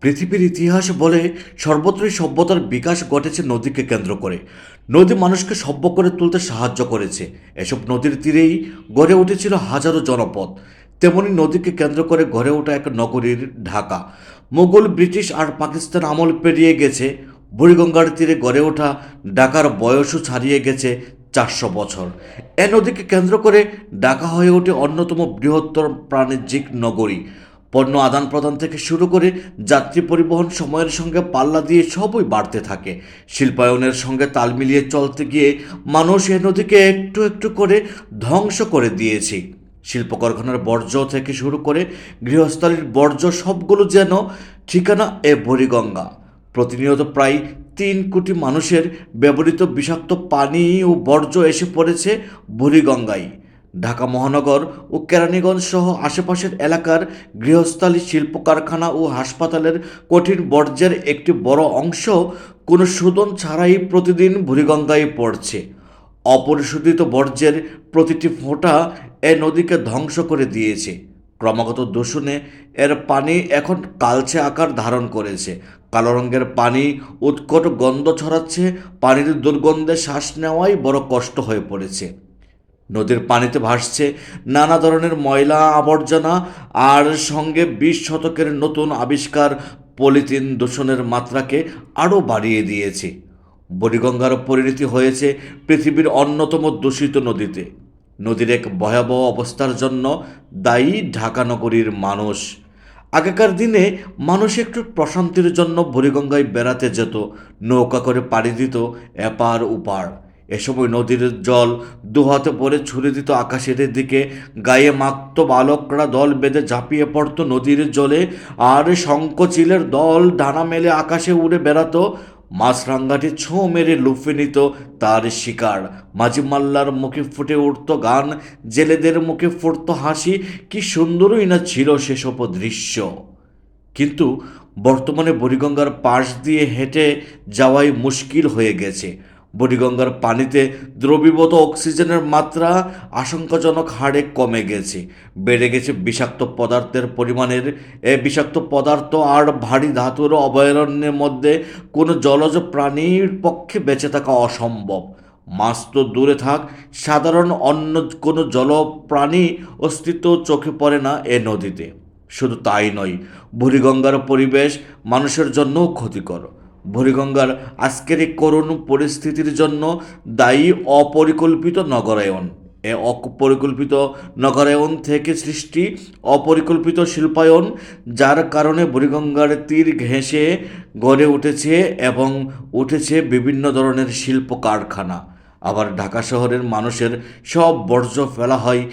পৃথিবীর ইতিহাস বলে সর্বত্রই সভ্যতার বিকাশ ঘটেছে নদীকে কেন্দ্র করে। নদী মানুষকে সভ্য করে তুলতে সাহায্য করেছে। এসব নদীর তীরেই গড়ে উঠেছিল হাজারো জনপদ। তেমনি নদীকে কেন্দ্র করে গড়ে ওঠা এক নগরীর ঢাকা। মোগল ব্রিটিশ আর পাকিস্তান আমল পেরিয়ে গেছে। বুড়িগঙ্গার তীরে গড়ে ওঠা ঢাকার বয়সও ছাড়িয়ে গেছে চারশো বছর। এ নদীকে কেন্দ্র করে ঢাকা হয়ে ওঠে অন্যতম বৃহত্তর বাণিজ্যিক নগরী। পণ্য আদান প্রদান থেকে শুরু করে যাত্রী পরিবহন সময়ের সঙ্গে পাল্লা দিয়ে সবই বাড়তে থাকে। শিল্পায়নের সঙ্গে তাল মিলিয়ে চলতে গিয়ে মানুষ এ নদীকে একটু একটু করে ধ্বংস করে দিয়েছে। শিল্প কারখানার বর্জ্য থেকে শুরু করে গৃহস্থালির বর্জ্য সবগুলো যেন ঠিকানা এ বুড়িগঙ্গা। প্রতিনিয়ত প্রায় তিন কোটি মানুষের ব্যবহৃত বিষাক্ত পানি ও বর্জ্য এসে পড়েছে বুড়িগঙ্গায়। ঢাকা মহানগর ও কেরানীগঞ্জ সহ আশেপাশের এলাকার গৃহস্থালী শিল্প কারখানা ও হাসপাতালের কঠিন বর্জ্যের একটি বড় অংশ কোনো শোধন ছাড়াই প্রতিদিন বুড়িগঙ্গায় পড়ছে। অপরিশোধিত বর্জ্যের প্রতিটি ফোঁটা এ নদীকে ধ্বংস করে দিয়েছে। ক্রমাগত দূষণে এর পানি এখন কালচে আকার ধারণ করেছে। কালো রঙের পানি, উৎকট গন্ধ ছড়াচ্ছে, পানির দুর্গন্ধে শ্বাস নেওয়াই বড় কষ্ট হয়ে পড়েছে। নদীর পানিতে ভাসছে নানা ধরনের ময়লা, আবর্জনা, আর সঙ্গে বিশ শতকের নতুন আবিষ্কার পলিথিন দূষণের মাত্রাকে আরও বাড়িয়ে দিয়েছে। বুড়িগঙ্গার পরিণতি হয়েছে পৃথিবীর অন্যতম দূষিত নদীতে। নদীর এক ভয়াবহ অবস্থার জন্য দায়ী ঢাকা নগরীর মানুষ। আগেকার দিনে মানুষ একটু প্রশান্তির জন্য বুড়িগঙ্গায় বেড়াতে যেত, নৌকা করে পাড়ি দিত, এপার উপার এ সময় নদীর জল দুহাতে পরে ছুড়ে দিত আকাশের দিকে, গায়ে মাখত বালকরা দল বেঁধে ঝাঁপিয়ে পড়তো নদীর জলে, আর শঙ্কচিলের দল ডানা মেলে আকাশে উড়ে বেড়াতো। মাছরাঙ্গাটি ছোঁ মেরে লুফে নিত তার শিকার। মাঝি মাল্লার মুখে ফুটে উঠত গান, জেলেদের মুখে ফুটত হাসি, কি সুন্দরই না ছিল সেসব দৃশ্য। কিন্তু বর্তমানে বুড়িগঙ্গার পাশ দিয়ে হেঁটে যাওয়াই মুশকিল হয়ে গেছে। বুড়িগঙ্গার পানিতে দ্রবীভূত অক্সিজেনের মাত্রা আশঙ্কাজনক হারে কমে গেছে। বেড়ে গেছে বিষাক্ত পদার্থের পরিমাণের। এ বিষাক্ত পদার্থ আর ভারী ধাতুর অভয়ারণ্যের মধ্যে কোনো জলজ প্রাণীর পক্ষে বেঁচে থাকা অসম্ভব। মাছ তো দূরে থাক, সাধারণ অন্য কোনো জলপ্রাণী অস্তিত্ব চোখে পড়ে না এ নদীতে। শুধু তাই নয়, বুড়িগঙ্গার পরিবেশ মানুষের জন্যও ক্ষতিকর। বুড়িগঙ্গার আজকের এই করুণ পরিস্থিতির জন্য দায়ী অপরিকল্পিত নগরায়ন এ অপরিকল্পিত নগরায়ন থেকে সৃষ্টি অপরিকল্পিত শিল্পায়ন, যার কারণে বুড়িগঙ্গার তীর ঘেঁষে গড়ে উঠেছে এবং উঠেছে বিভিন্ন ধরনের শিল্প কারখানা আবার ঢাকা শহরের মানুষের সব বর্জ্য ফেলা হয়